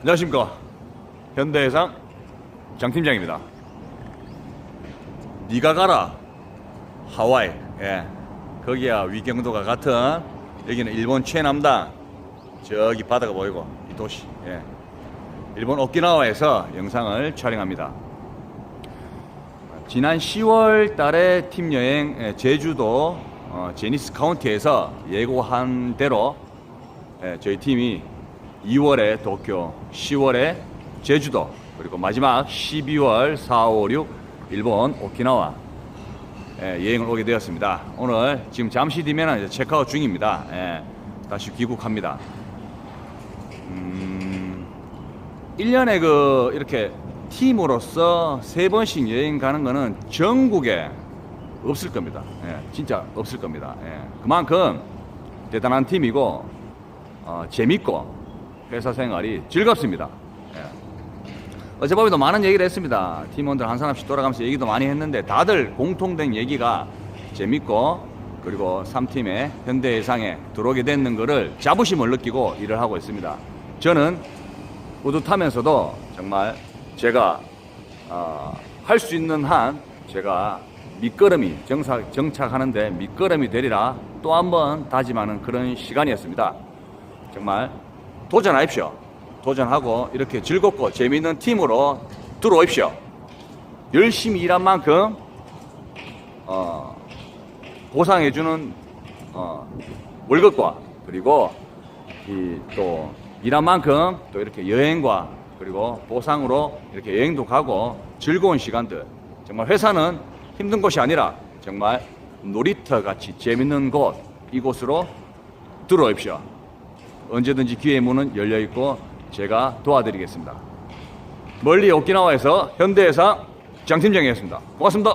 안녕하십니까. 현대해상 장 팀장입니다. 니가 가라. 하와이. 예. 거기야 위경도가 같은 여기는 일본 최남단 저기 바다가 보이고 이 도시. 예. 일본 오키나와에서 영상을 촬영합니다. 지난 10월 달에 팀 여행 예, 제주도 어, 제니스 카운티에서 예고한 대로 예, 저희 팀이 2월에 도쿄, 10월에 제주도, 그리고 마지막 12월 4, 5, 6 일본 오키나와 예, 여행을 오게 되었습니다. 오늘 지금 잠시 뒤면 이제 체크아웃 중입니다. 예, 다시 귀국합니다. 음, 1년에 그 이렇게 팀으로서 세 번씩 여행 가는 거는 전국에 없을 겁니다. 예, 진짜 없을 겁니다. 예, 그만큼 대단한 팀이고 어, 재밌고 회사 생활이 즐겁습니다. 예. 어젯밤에도 많은 얘기를 했습니다. 팀원들 한 사람씩 돌아가면서 얘기도 많이 했는데 다들 공통된 얘기가 재밌고 그리고 3팀의 현대해상에 들어오게 됐는 거를 자부심을 느끼고 일을 하고 있습니다. 저는 뿌듯하면서도 정말 제가 어, 할 수 있는 한 제가 밑거름이 정착, 정착하는데 밑거름이 되리라 또 한 번 다짐하는 그런 시간이었습니다. 정말 도전하십시오. 도전하고 이렇게 즐겁고 재미있는 팀으로 들어오십시오. 열심히 일한 만큼 어, 보상해주는 어, 월급과 그리고 이또 일한 만큼 또 이렇게 여행과 그리고 보상으로 이렇게 여행도 가고 즐거운 시간들 정말 회사는 힘든 곳이 아니라 정말 놀이터 같이 재밌는 곳 이곳으로 들어오십시오. 언제든지 기회 문은 열려 있고 제가 도와드리겠습니다. 멀리 오키나와에서 현대해상 장 팀장이었습니다. 고맙습니다.